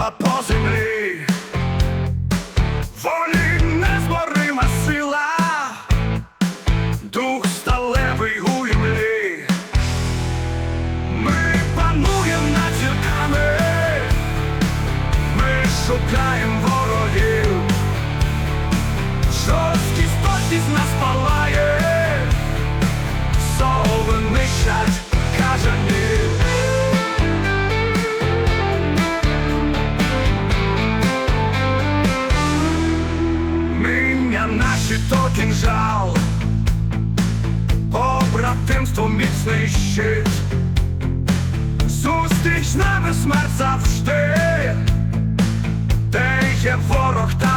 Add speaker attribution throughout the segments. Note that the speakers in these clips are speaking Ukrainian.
Speaker 1: ходила по землі, волі незборима сила, дух сталевий у землі. Ми пануємо над зірками, ми шукаємо ворогів, жорсткість точність нас палає, сови нищать, каже ні. Наші то кінжал, Обратимство міцний щит, зустріч нами смерть завжди, де є ворог, там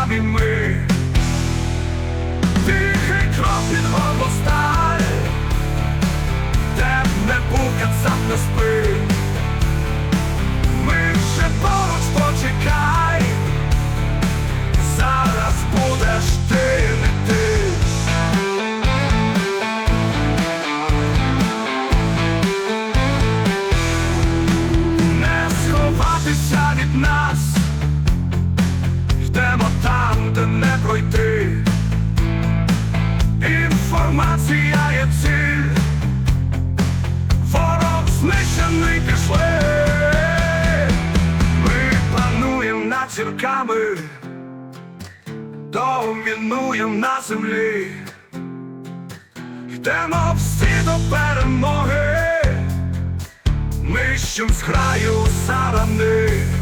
Speaker 1: зірками, домінуємо на землі, йдемо всі до перемоги, ми щом з краю сарани.